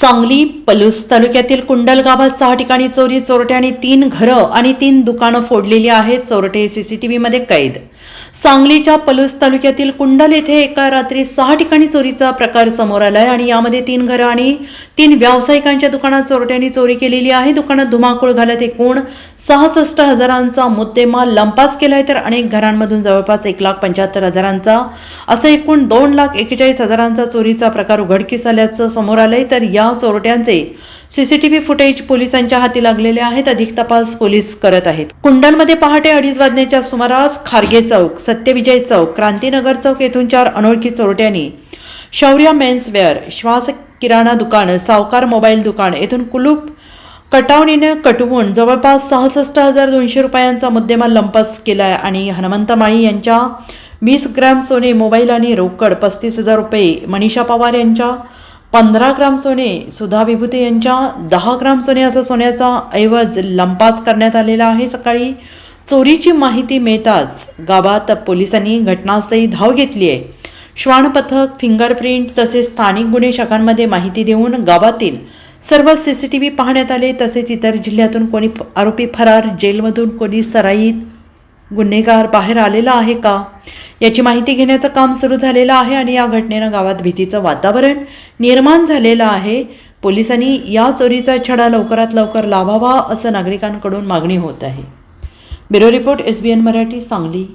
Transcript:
सांगली पलूस तालुक्यातील कुंडल गावात सहा ठिकाणी चोरी चोरट्याने तीन घरं आणि तीन दुकानं फोडलेली आहेत. चोरटे सीसीटीव्हीमध्ये कैद. सांगलीच्या पलूस तालुक्यातील कुंडल येथे एका रात्री सहा ठिकाणी चोरीचा प्रकार समोर आलाय आणि यामध्ये तीन घरं आणि तीन व्यावसायिकांच्या दुकानात चोरट्यांनी चोरी केलेली आहे. दुकानात धुमाकूळ घालत एकूण सहासष्ट हजारांचा मुद्देमाल लंपास केलाय तर अनेक घरांमधून जवळपास एक लाख पंच्याहत्तर हजारांचा. असं एकूण दोन लाख एकेचाळीस हजारांचा चोरीचा प्रकार उघडकीस आल्याचं समोर आलंय. तर या चोरट्यांचे सीसीटीव्ही फुटेज पोलिसांच्या हाती लागलेले आहेत. अधिक तपास पोलीस करत आहेत. कुंडलमध्ये पहाटे अडीच वाजण्याच्या सुमारास खारगे चौक सत्यविजय चौक क्रांतीनगर चौक येथून चार अनोळखी चोरट्यांनी शौर्य मेन्सवेअर श्वास किराणा दुकान सावकार मोबाईल दुकान येथून कुलूप कटावणीनं कटवून जवळपास सहासष्ट हजार दोनशे रुपयांचा मुद्देमाल लंपास केला आहे आणि हनुमंत माळी यांच्या वीस ग्रॅम सोने मोबाईल आणि रोकड पस्तीस हजार रुपये मनीषा पवार यांच्या पंधरा ग्राम सोने सुधा विभूते यांच्या दहा ग्राम सोने असं सोन्याचा ऐवज लंपास करण्यात आलेला आहे. सकाळी चोरीची माहिती मिळताच गावात पोलिसांनी घटनास्थळी धाव घेतली आहे. श्वान पथक फिंगरप्रिंट तसेच स्थानिक गुन्हे शाखांमध्ये माहिती देऊन गावातील सर्व सी सी टी व्ही पाहण्यात आले तसेच इतर जिल्ह्यातून कोणी आरोपी फरार जेलमधून कोणी सराईत गुन्हेगार बाहेर आलेला आहे का? याची माहिती घेण्याचं काम सुरू झालेलं आहे आणि या घटनेनं गावात भीतीचं वातावरण निर्माण झालेलं आहे. पोलिसांनी या चोरीचा छडा लवकरात लवकर लावावा असं नागरिकांकडून मागणी होत आहे. Bureau report S B N Marathi Sangli.